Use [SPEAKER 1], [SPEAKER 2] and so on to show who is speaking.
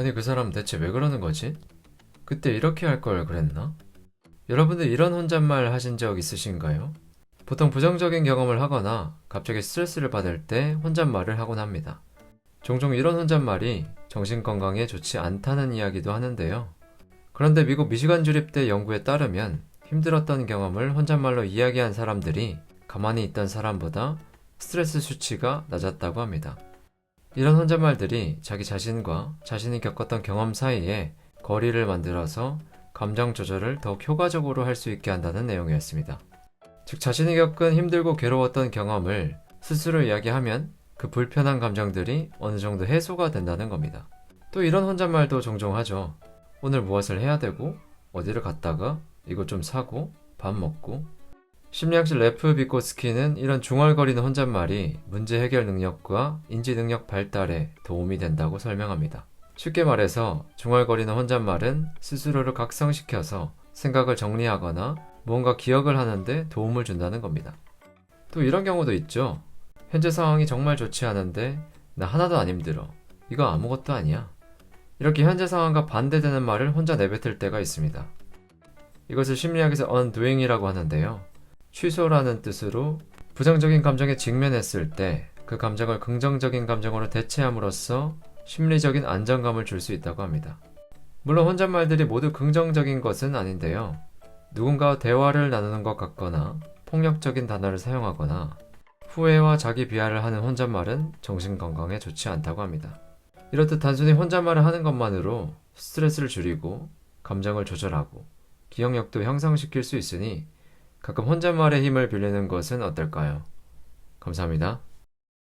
[SPEAKER 1] 아니 그 사람 대체 왜 그러는 거지? 그때 이렇게 할 걸 그랬나? 여러분들 이런 혼잣말 하신 적 있으신가요? 보통 부정적인 경험을 하거나 갑자기 스트레스를 받을 때 혼잣말을 하곤 합니다. 종종 이런 혼잣말이 정신 건강에 좋지 않다는 이야기도 하는데요. 그런데 미국 미시간 주립대 연구에 따르면 힘들었던 경험을 혼잣말로 이야기한 사람들이 가만히 있던 사람보다 스트레스 수치가 낮았다고 합니다. 이런 혼잣말들이 자기 자신과 자신이 겪었던 경험 사이에 거리를 만들어서 감정 조절을 더욱 효과적으로 할 수 있게 한다는 내용이었습니다. 즉, 자신이 겪은 힘들고 괴로웠던 경험을 스스로 이야기하면 그 불편한 감정들이 어느 정도 해소가 된다는 겁니다. 또 이런 혼잣말도 종종 하죠. 오늘 무엇을 해야 되고, 어디를 갔다가, 이것 좀 사고, 밥 먹고. 심리학실 레프 비코스키는 이런 중얼거리는 혼잣말이 문제 해결 능력과 인지 능력 발달에 도움이 된다고 설명합니다. 쉽게 말해서 중얼거리는 혼잣말은 스스로를 각성시켜서 생각을 정리하거나 무언가 기억을 하는데 도움을 준다는 겁니다. 또 이런 경우도 있죠. 현재 상황이 정말 좋지 않은데 나 하나도 안 힘들어. 이거 아무것도 아니야. 이렇게 현재 상황과 반대되는 말을 혼자 내뱉을 때가 있습니다. 이것을 심리학에서 undoing이라고 하는데요. 취소라는 뜻으로 부정적인 감정에 직면했을 때 그 감정을 긍정적인 감정으로 대체함으로써 심리적인 안정감을 줄 수 있다고 합니다. 물론 혼잣말들이 모두 긍정적인 것은 아닌데요. 누군가와 대화를 나누는 것 같거나 폭력적인 단어를 사용하거나 후회와 자기 비하를 하는 혼잣말은 정신 건강에 좋지 않다고 합니다. 이렇듯 단순히 혼잣말을 하는 것만으로 스트레스를 줄이고 감정을 조절하고 기억력도 향상시킬 수 있으니 가끔 혼잣말의 힘을 빌리는 것은 어떨까요? 감사합니다.